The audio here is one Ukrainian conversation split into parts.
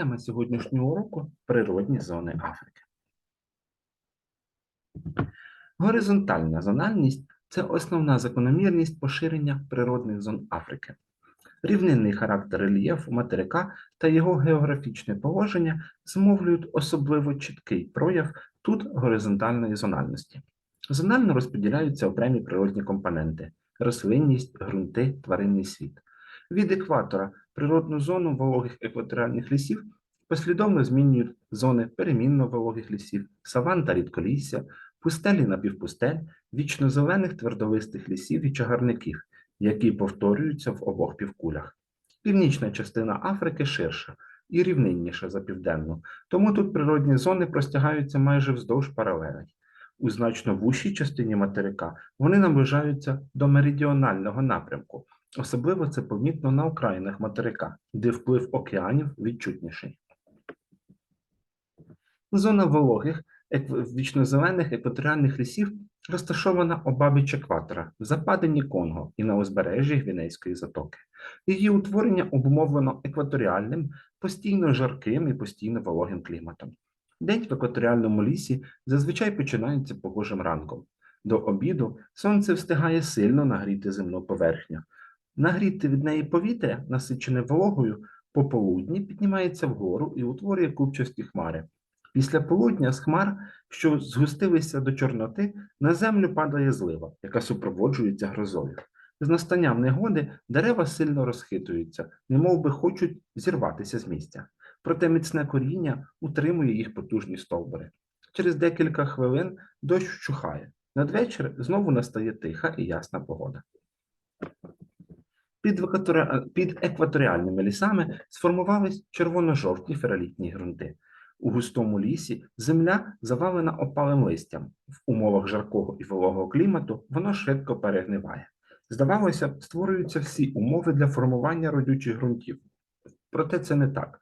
Тема сьогоднішнього уроку природні зони Африки. Горизонтальна зональність це основна закономірність поширення природних зон Африки. Рівнинний характер рельєфу материка та його географічне положення змовлюють особливо чіткий прояв тут горизонтальної зональності. Зонально розподіляються окремі природні компоненти рослинність, ґрунти, тваринний світ. Від екватора природну зону вологих екваторіальних лісів послідовно змінюють зони перемінно вологих лісів, саван та рідколісся, пустелі напівпустель, вічнозелених твердолистих лісів і чагарників, які повторюються в обох півкулях. Північна частина Африки ширша і рівнинніша за південну, тому тут природні зони простягаються майже вздовж паралелей. У значно вущій частині материка вони наближаються до меридіонального напрямку. Особливо це помітно на окраїнах материка, де вплив океанів відчутніший. Зона вологих вічнозелених екваторіальних лісів розташована обабіч екватора в западині Конго і на узбережжі Гвінейської затоки. Її утворення обумовлено екваторіальним, постійно жарким і постійно вологим кліматом. День в екваторіальному лісі зазвичай починається погожим ранком. До обіду сонце встигає сильно нагріти земну поверхню. Нагріти від неї повітря, насичене вологою, пополудні піднімається вгору і утворює купчасті хмари. Після полудня з хмар, що згустилися до чорноти, на землю падає злива, яка супроводжується грозою. З настанням негоди дерева сильно розхитуються, немов би хочуть зірватися з місця. Проте міцне коріння утримує їх потужні стовбури. Через декілька хвилин дощ вщухає. Надвечір знову настає тиха і ясна погода. Під, екватори- під екваторіальними лісами сформувались червоно-жовті фералітні ґрунти. У густому лісі земля завалена опалим листям. В умовах жаркого і вологого клімату воно швидко перегниває. Здавалося, створюються всі умови для формування родючих ґрунтів. Проте це не так.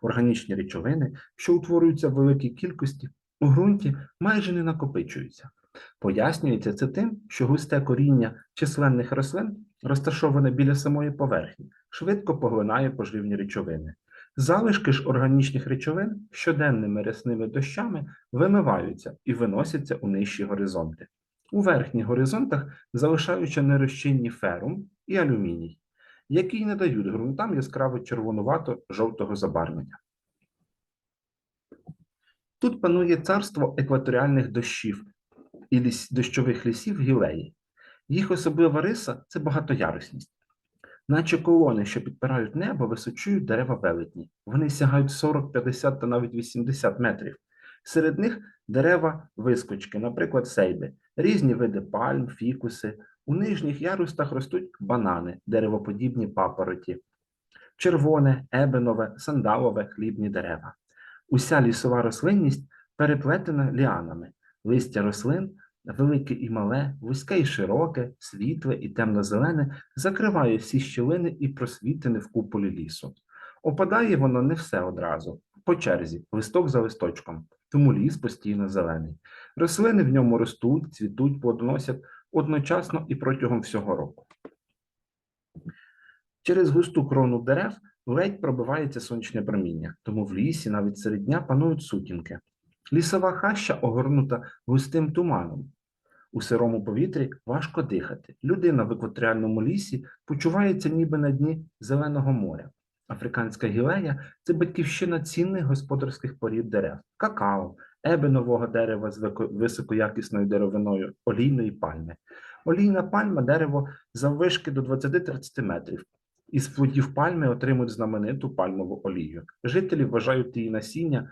Органічні речовини, що утворюються в великій кількості, у ґрунті майже не накопичуються. Пояснюється це тим, що густе коріння численних рослин, розташоване біля самої поверхні, швидко поглинає поживні речовини. Залишки ж органічних речовин щоденними рясними дощами вимиваються і виносяться у нижчі горизонти. У верхніх горизонтах залишаються нерозчинні ферум і алюміній, які не дають ґрунтам яскраво червонувато-жовтого забарвлення. Тут панує царство екваторіальних дощів і дощових лісів гілеї. Їх особлива риса це багатоярусність. Наче колони, що підпирають небо, височують дерева велетні. Вони сягають 40, 50 та навіть 80 метрів. Серед них дерева вискочки, наприклад, сейби, різні види пальм, фікуси. У нижніх ярустах ростуть банани, деревоподібні папороті, червоне, ебенове, сандалове, хлібні дерева. Уся лісова рослинність переплетена ліанами. Листя рослин велике і мале, вузьке і широке, світле і темно-зелене, закриває всі щілини і просвітини в куполі лісу. Опадає воно не все одразу, по черзі, листок за листочком, тому ліс постійно зелений. Рослини в ньому ростуть, цвітуть, плодоносять одночасно і протягом всього року. Через густу крону дерев ледь пробивається сонячне проміння, тому в лісі навіть серед дня панують сутінки. Лісова хаща огорнута густим туманом. У сирому повітрі важко дихати. Людина в екваторіальному лісі почувається ніби на дні зеленого моря. Африканська гілея це батьківщина цінних господарських порід дерев, какао, ебенового дерева з високоякісною деревиною, олійної пальми. Олійна пальма дерево заввишки до 20-30 метрів. Із плодів пальми отримують знамениту пальмову олію. Жителі вважають її насіння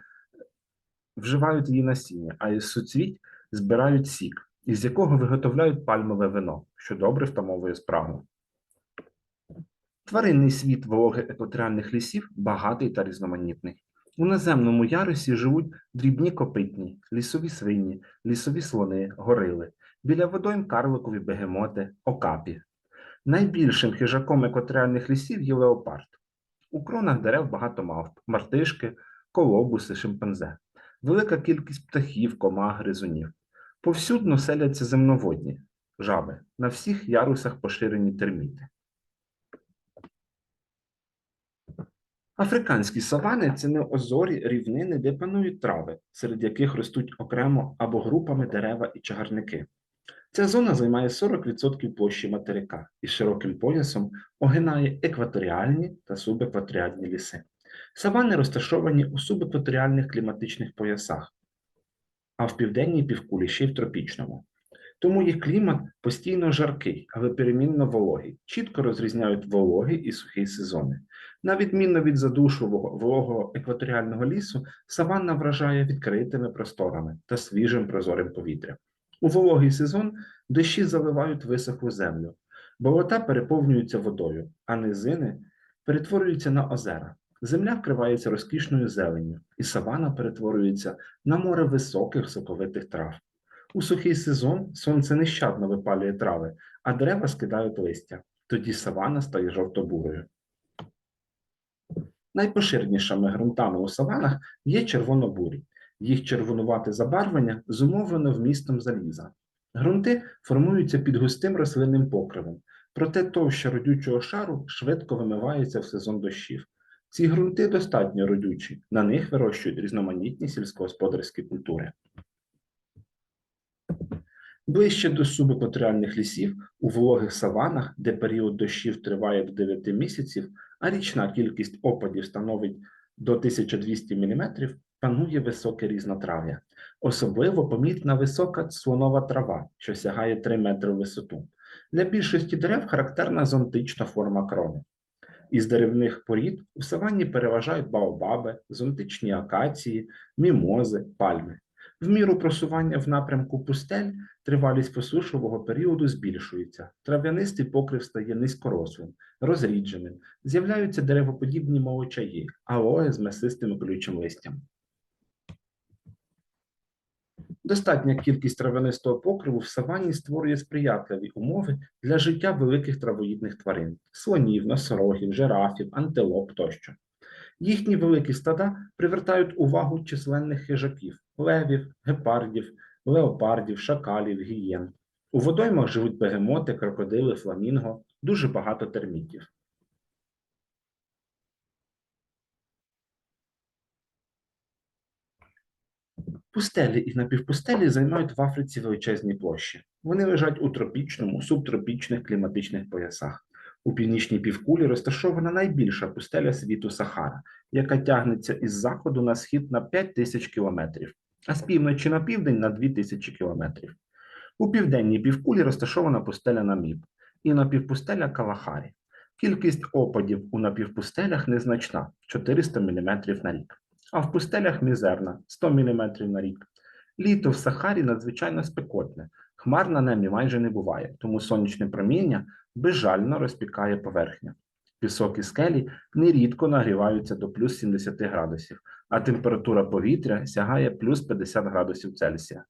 вживають її насіння, а із суцвіть збирають сік, із якого виготовляють пальмове вино, що добре втамовує спрагу. Тваринний світ вологих екваторіальних лісів багатий та різноманітний. У наземному ярусі живуть дрібні копитні, лісові свині, лісові слони, горили, біля водойм карликові бегемоти, окапі. Найбільшим хижаком екваторіальних лісів є леопард. У кронах дерев багато мавп, мартишки, колобуси, шимпанзе велика кількість птахів, комах, гризунів. Повсюдно селяться земноводні, жаби, на всіх ярусах поширені терміти. Африканські савани це неозорі рівнини, де панують трави, серед яких ростуть окремо або групами дерева і чагарники. Ця зона займає 40% площі материка і широким поясом огинає екваторіальні та субекваторіальні ліси. Савани розташовані у субекваторіальних кліматичних поясах, а в південній півкулі ще й в тропічному. Тому їх клімат постійно жаркий, але перемінно вологий, чітко розрізняють вологий і сухий сезони. На відміну від задушливого вологого екваторіального лісу, саванна вражає відкритими просторами та свіжим прозорим повітрям. У вологий сезон дощі заливають висохлу землю, болота переповнюються водою, а низини перетворюються на озера. Земля вкривається розкішною зеленню, і савана перетворюється на море високих соковитих трав. У сухий сезон сонце нещадно випалює трави, а дерева скидають листя. Тоді савана стає жовто-бурою. Найпоширенішими ґрунтами у саванах є червонобурі. Їх червонувате забарвлення зумовлено вмістом заліза. Ґрунти формуються під густим рослинним покривом, проте товща родючого шару швидко вимивається в сезон дощів. Ці ґрунти достатньо родючі, на них вирощують різноманітні сільськогосподарські культури. Ближче до субекваторіальних лісів, у вологих саванах, де період дощів триває до 9 місяців, а річна кількість опадів становить до 1200 мм, панує високе різнотрав'я. Особливо помітна висока слонова трава, що сягає 3 метри в висоту. Для більшості дерев характерна зонтична форма крони. Із деревних порід у саванні переважають баобаби, зонтичні акації, мімози, пальми. В міру просування в напрямку пустель тривалість посушливого періоду збільшується, трав'янистий покрив стає низькорослим, розрідженим, з'являються деревоподібні молочаї, алоє з масистим колючим листям. Достатня кількість травянистого покриву в савані створює сприятливі умови для життя великих травоїдних тварин слонів, носорогів, жирафів, антилоп тощо. Їхні великі стада привертають увагу численних хижаків, левів, гепардів, леопардів, шакалів, гієн. У водоймах живуть бегемоти, крокодили, фламінго, дуже багато термітів. Пустелі і напівпустелі займають в Африці величезні площі. Вони лежать у тропічному, субтропічних кліматичних поясах. У північній півкулі розташована найбільша пустеля світу Сахара, яка тягнеться із заходу на схід на 5 тисяч кілометрів, а з півночі на південь на 2 тисячі кілометрів. У південній півкулі розташована пустеля Наміб і напівпустеля Калахарі. Кількість опадів у напівпустелях незначна 400 мм на рік, а в пустелях мізерна 100 мм на рік. Літо в Сахарі надзвичайно спекотне, хмар на небі майже не буває, тому сонячне проміння безжально розпікає поверхню. Пісок і скелі нерідко нагріваються до плюс 70 градусів, а температура повітря сягає плюс 50 градусів Цельсія.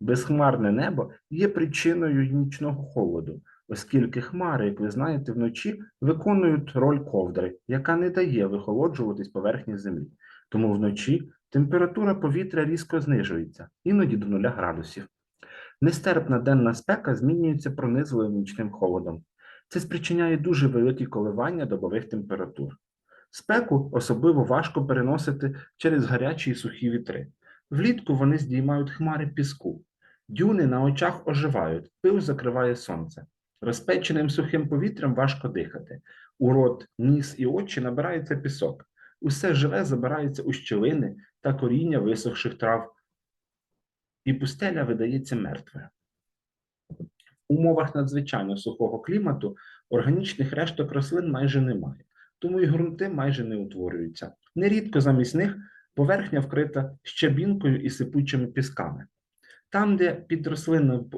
Безхмарне небо є причиною нічного холоду, оскільки хмари, як ви знаєте, вночі виконують роль ковдри, яка не дає вихолоджуватись поверхні землі. Тому вночі температура повітря різко знижується, іноді до 0 градусів. Нестерпна денна спека змінюється пронизливим нічним холодом. Це спричиняє дуже великі коливання добових температур. Спеку особливо важко переносити через гарячі і сухі вітри. Влітку вони здіймають хмари піску. Дюни на очах оживають, пил закриває сонце. Розпеченим сухим повітрям важко дихати. У рот, ніс і очі набирається пісок. Усе живе забирається у щілини та коріння висохших трав, і пустеля видається мертвою. В умовах надзвичайно сухого клімату органічних решток рослин майже немає, тому і ґрунти майже не утворюються. Нерідко замість них поверхня вкрита щебінкою і сипучими пісками. Там, де під рослинним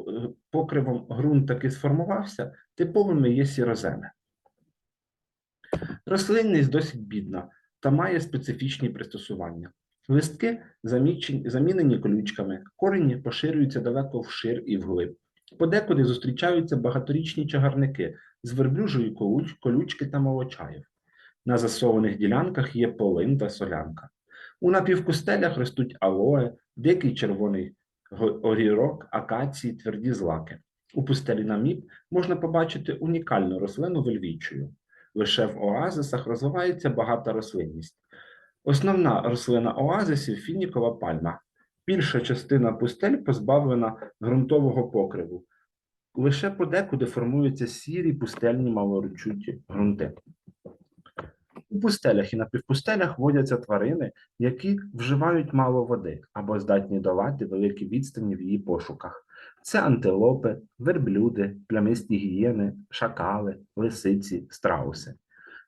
покривом ґрунт таки сформувався, типовими є сіроземи. Рослинність досить бідна та має специфічні пристосування. Листки замінені колючками, корені поширюються далеко вшир і вглиб. Подекуди зустрічаються багаторічні чагарники з верблюжої колючки та молочаїв. На засованих ділянках є полин та солянка. У напівпустелях ростуть алоє, дикий червоний орірок, акації, тверді злаки. У пустелі наміб можна побачити унікальну рослину вельвічою. Лише в оазисах розвивається багата рослинність. Основна рослина оазисів фінікова пальма. Більша частина пустель позбавлена ґрунтового покриву. Лише подекуди формуються сірі пустельні малоречуті ґрунти. У пустелях і напівпустелях водяться тварини, які вживають мало води або здатні долати великі відстані в її пошуках. Це антилопи, верблюди, плямисті гієни, шакали, лисиці, страуси.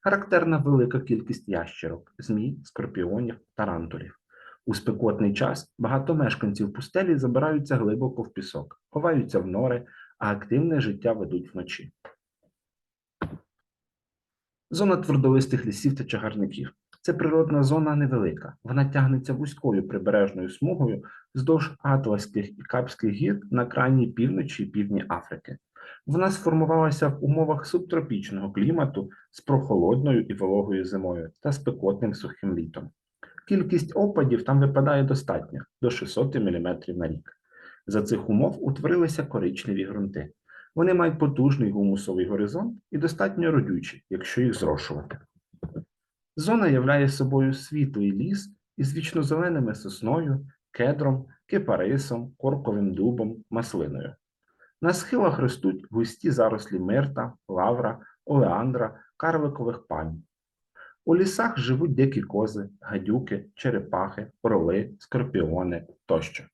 Характерна велика кількість ящерок, змій, скорпіонів, тарантулів. У спекотний час багато мешканців пустелі забираються глибоко в пісок, ховаються в нори, а активне життя ведуть вночі. Зона твердолистих лісів та чагарників. Це природна зона невелика. Вона тягнеться вузькою прибережною смугою вздовж Атлаських і Капських гір на крайній півночі і півдні Африки. Вона сформувалася в умовах субтропічного клімату з прохолодною і вологою зимою та спекотним сухим літом. Кількість опадів там випадає достатньо до 600 мм на рік. За цих умов утворилися коричневі ґрунти. Вони мають потужний гумусовий горизонт і достатньо родючі, якщо їх зрошувати. Зона являє собою світлий ліс із вічнозеленими сосною, кедром, кипарисом, корковим дубом, маслиною. На схилах ростуть густі зарослі мирта, лавра, олеандра, карликових пальм. У лісах живуть дикі кози, гадюки, черепахи, орли, скорпіони тощо.